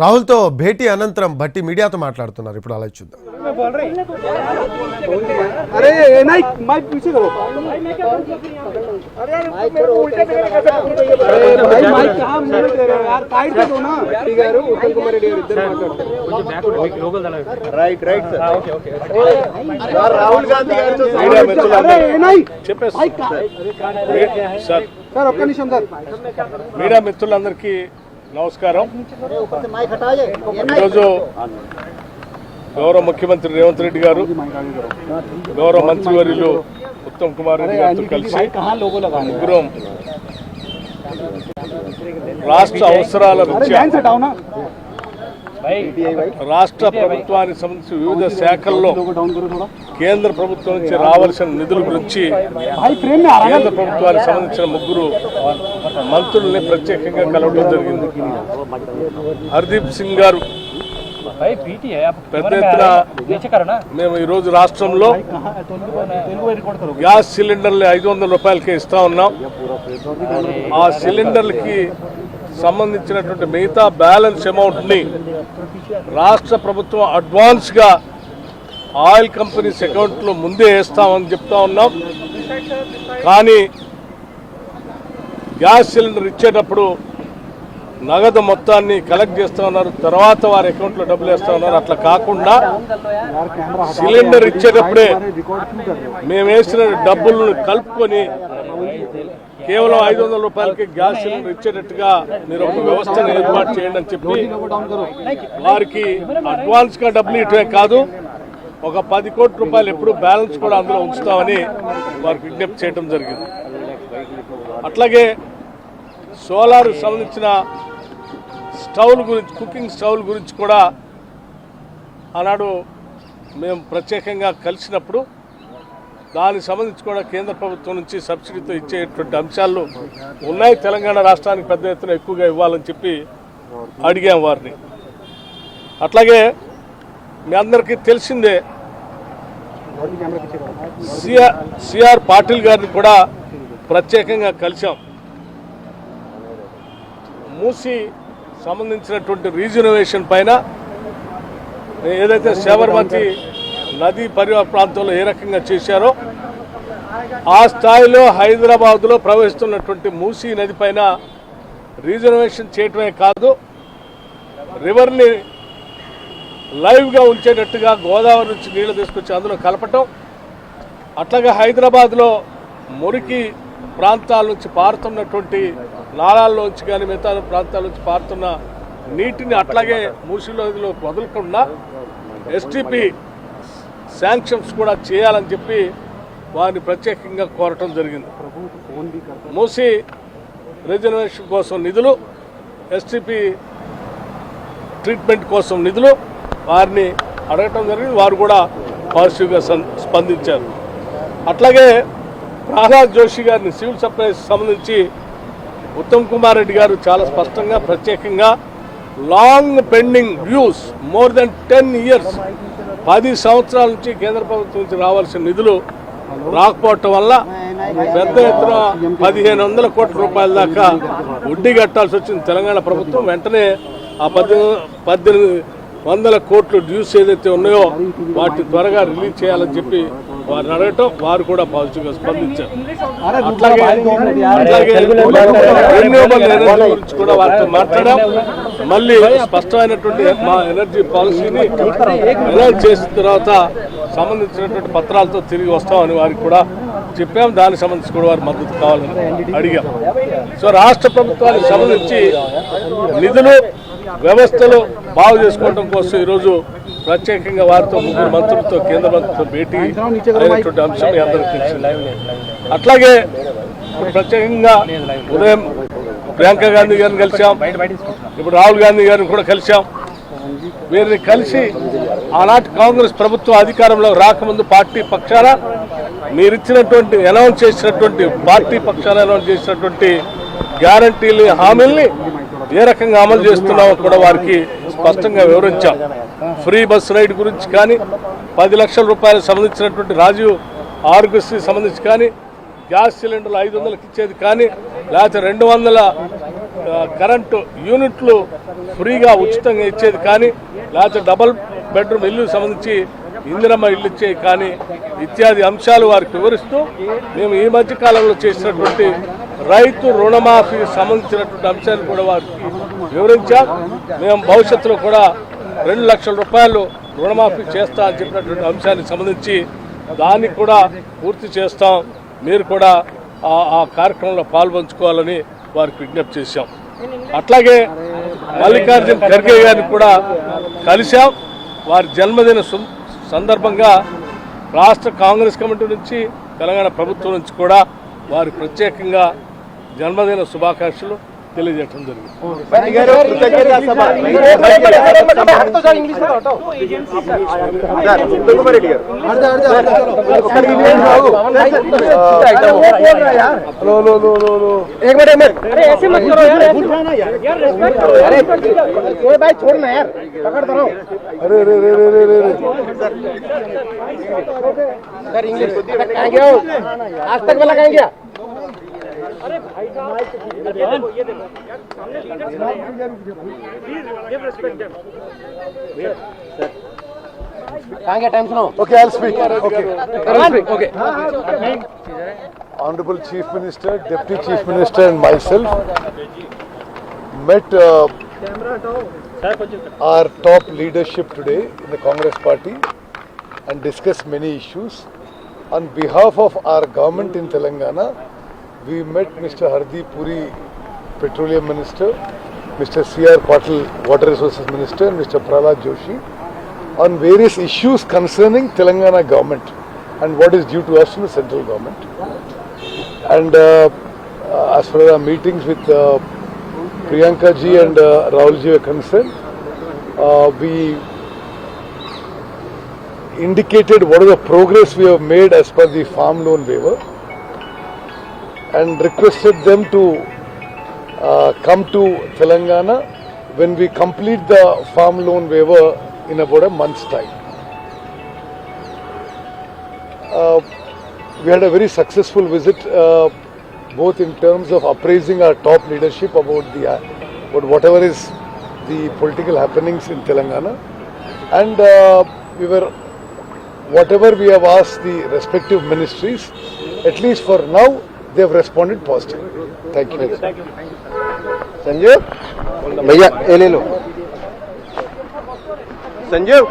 రాహుల్తో భేటీ అనంతరం భట్టి మీడియాతో మాట్లాడుతున్నారు. ఇప్పుడు అలా చూద్దాం. రాహుల్ గాంధీ గారు సార్ ఒక్క నిమిషం సార్. మీడియా మిత్రులందరికీ నమస్కారం. ఈరోజు గౌరవ ముఖ్యమంత్రి రేవంత్ రెడ్డి గారు గౌరవ మంత్రివర్యులు ఉత్తమ్ కుమార్ రెడ్డి గారితో కలిసి ముగ్గురం రాష్ట్ర అవసరాల రుచి రాష్ట్ర ప్రభుత్వానికి సంబంధించి వివిధ శాఖల్లో కేంద్ర ప్రభుత్వం నుంచి రావాల్సిన నిధుల గురించి కేంద్ర ప్రభుత్వానికి సంబంధించిన ముగ్గురు మంత్రుల్ని ప్రత్యేకంగా కలవడం జరిగింది హర్దీప్ సింగ్ గారు పెద్ద ఎత్తున మేము ఈరోజు రాష్ట్రంలో గ్యాస్ సిలిండర్లు ఐదు వందల రూపాయలకే ఇస్తా ఉన్నాం ఆ సిలిండర్లకి సంబంధించినటువంటి మిగతా బ్యాలెన్స్ అమౌంట్ని రాష్ట్ర ప్రభుత్వం అడ్వాన్స్గా ఆయిల్ కంపెనీస్ అకౌంట్లో ముందే వేస్తామని చెప్తా ఉన్నాం. కానీ గ్యాస్ సిలిండర్ ఇచ్చేటప్పుడు నగదు మొత్తాన్ని కలెక్ట్ చేస్తూ ఉన్నారు. తర్వాత వారి అకౌంట్లో డబ్బులు వేస్తూ ఉన్నారు. అట్లా కాకుండా సిలిండర్ ఇచ్చేటప్పుడే మేము వేసిన డబ్బులను కలుపుకొని కేవలం ఐదు వందల రూపాయలకి గ్యాస్ సిలిండర్ ఇచ్చేటట్టుగా మీరు ఒక వ్యవస్థను ఏర్పాటు చేయండి అని చెప్పి వారికి అడ్వాన్స్గా డబ్బులు ఇటువే కాదు ఒక పది కోట్ల రూపాయలు ఎప్పుడు బ్యాలెన్స్ కూడా అందులో ఉంచుతామని వారికి విజ్ఞప్తి చేయడం జరిగింది. అట్లాగే సోలార్ సంబంధించిన స్టవ్ల గురించి కుకింగ్ స్టవ్ల గురించి కూడా ఆనాడు మేము ప్రత్యేకంగా కలిసినప్పుడు దానికి సంబంధించి కూడా కేంద్ర ప్రభుత్వం నుంచి సబ్సిడీతో ఇచ్చేటువంటి అంశాలు ఉన్నాయి. తెలంగాణ రాష్ట్రానికి పెద్ద ఎత్తున ఎక్కువగా ఇవ్వాలని చెప్పి అడిగాం వారిని. అట్లాగే మీ అందరికీ తెలిసిందే సిఆర్ పాటిల్ గారిని కూడా ప్రత్యేకంగా కలిశాం. మూసి సంబంధించినటువంటి రీజనవేషన్ పైన ఏదైతే శబర్మతి నదీ పరివాహ ప్రాంతంలో ఏ రకంగా చేశారో ఆ స్థాయిలో హైదరాబాద్లో ప్రవహిస్తున్నటువంటి మూసీ నది పైన రీజనవేషన్ చేయటమే కాదు రివర్ని లైవ్గా ఉంచేటట్టుగా గోదావరి నుంచి నీళ్ళు తీసుకొచ్చి అందులో కలపటం అట్లాగే హైదరాబాద్లో మురికి ప్రాంతాల నుంచి పారుతున్నటువంటి నాళాల్లోంచి కానీ మిగతా ప్రాంతాల నుంచి పారుతున్న నీటిని అట్లాగే మూసిలోదిలో వదలకుండా ఎస్టీపీ శాంక్షన్స్ కూడా చేయాలని చెప్పి వారిని ప్రత్యేకంగా కోరటం జరిగింది. మూసి రిజర్వేషన్ కోసం నిధులు ఎస్టీపీ ట్రీట్మెంట్ కోసం నిధులు వారిని అడగటం జరిగింది. వారు కూడా పాజిటివ్గా స్పందించారు. అట్లాగే ప్రహ్లాద్ జోషి గారిని సివిల్ సప్లైస్ సంబంధించి ఉత్తమ్ కుమార్ రెడ్డి గారు చాలా స్పష్టంగా ప్రత్యేకంగా long pending views more than ten years పది సంవత్సరాల నుంచి కేంద్ర ప్రభుత్వం నుంచి రావాల్సిన నిధులు రాకపోవటం వల్ల పెద్ద ఎత్తున పదిహేను వందల కోట్ల రూపాయల దాకా వడ్డీ కట్టాల్సి వచ్చింది తెలంగాణ ప్రభుత్వం. వెంటనే ఆ పద్దెనిమిది పద్దెనిమిది వందల కోట్లు డ్యూస్ ఏదైతే ఉన్నాయో వాటిని త్వరగా రిలీజ్ చేయాలని చెప్పి వారిని అడగటం వారు కూడా పాజిటివ్గా స్పందించారు. అట్లాగే అట్లాగే రెన్యూవబుల్ ఎనర్జీ గురించి కూడా వారితో మాట్లాడాం మళ్ళీ స్పష్టమైనటువంటి మా ఎనర్జీ పాలసీని అనౌన్స్ చేసిన తర్వాత సంబంధించినటువంటి పత్రాలతో తిరిగి వస్తామని వారికి కూడా చెప్పాం. దానికి సంబంధించి కూడా వారి మద్దతు కావాలని అడిగాం. సో రాష్ట్ర ప్రభుత్వానికి సంబంధించి నిధులు వ్యవస్థలు బాగు చేసుకోవడం కోసం ఈరోజు ప్రత్యేకంగా వారితో ముగ్గురు మంత్రులతో కేంద్ర మంత్రులతో భేటీ అయినటువంటి అంశం అందరికీ అట్లాగే ప్రత్యేకంగా ఉదయం ప్రియాంక గాంధీ గారిని కలిసాం ఇప్పుడు రాహుల్ గాంధీ గారిని కూడా కలిసాం వీరిని కలిసి ఆనాటి కాంగ్రెస్ ప్రభుత్వం అధికారంలో రాకముందు పార్టీ పక్షాన మీరిచ్చినటువంటి అనౌన్స్ చేసినటువంటి పార్టీ పక్షాన అనౌన్స్ చేసినటువంటి గ్యారంటీలు హామీల్ని ఏ రకంగా అమలు చేస్తున్నామో కూడా వారికి స్పష్టంగా వివరించాం. ఫ్రీ బస్ రైడ్ గురించి కానీ పది లక్షల రూపాయలకు సంబంధించినటువంటి రాజీవ్ ఆరోగ్యశ్రీ సంబంధించి కానీ గ్యాస్ సిలిండర్లు ఐదు వందలకి ఇచ్చేది కానీ లేకపోతే రెండు వందల కరెంటు యూనిట్లు ఫ్రీగా ఉచితంగా ఇచ్చేది కానీ లేకపోతే డబల్ బెడ్రూమ్ ఇల్లు సంబంధించి ఇందిరమ్మ ఇల్లు ఇచ్చేవి కానీ ఇత్యాది అంశాలు వారికి వివరిస్తూ మేము ఈ మధ్య కాలంలో చేసినటువంటి రైతు రుణమాఫీకి సంబంధించినటువంటి అంశాలు కూడా వారికి వివరించాం మేము భవిష్యత్తులో కూడా రెండు లక్షల రూపాయలు రుణమాఫీ చేస్తా అని చెప్పినటువంటి అంశానికి సంబంధించి దాన్ని కూడా పూర్తి చేస్తాం. మీరు కూడా ఆ- కార్యక్రమంలో పాల్పంచుకోవాలని వారికి విజ్ఞప్తి చేశాం. అట్లాగే మల్లికార్జున ఖర్గే గారిని కూడా కలిశాం. వారి జన్మదిన సందర్భంగా రాష్ట్ర కాంగ్రెస్ కమిటీ నుంచి తెలంగాణ ప్రభుత్వం నుంచి కూడా వారి ప్రత్యేకంగా జన్మదిన శుభాకాంక్షలు తెలియజేయడం జరిగింది अरे भाई साहब ये देखो ये देखो यार सामने लीडर प्लीज रिस्पेक्ट सर कहाँ टाइम सुनो okay I speak okay okay Honorable Chief Minister, Deputy Chief Minister, and myself met uh, our top leadership today in the Congress Party and discussed many issues. On behalf of our government in Telangana, we met Mr. Hardeep Puri, Petroleum Minister, Mr. C.R. Patil, Water Resources Minister, and Mr. Prahlad Joshi on various issues concerning Telangana government and what is due to us from the central government. And uh, uh, as far as our meetings with uh, Priyanka ji and uh, Rahul ji were concerned, uh, we indicated what is the progress we have made as per the farm loan waiver and requested them to uh, come to Telangana when we complete the farm loan waiver in about a month's time. Uh, we had a very successful visit, uh, both in terms of appraising our top leadership about the uh, about whatever is the political happenings in Telangana, and uh, we were whatever we have asked the respective ministries, at least for now, they have responded positively. Thank you. very much. Sanjeev भैया ये ले लो संजीव